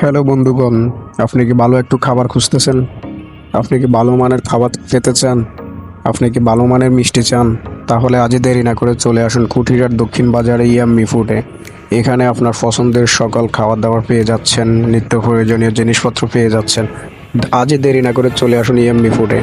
Hello বন্ধুগণ, আপনি কি ভালো একটু খাবার খুঁজতেছেন? আপনি কি ভালো মানের খাবার খেতে চান? আপনি কি ভালো মানের মিষ্টি চান? তাহলে আজই দেরি না করে চলে আসুন কুঠিরার দক্ষিণ বাজারে ইয়াম্মি ফুডে এখানে আপনার পছন্দের সকল খাবার দাবার পেয়ে যাচ্ছেন, নিত্য প্রয়োজনীয় জিনিসপত্র পেয়ে যাচ্ছেন। আজই দেরি না করে চলে আসুন ইয়াম্মি ফুডে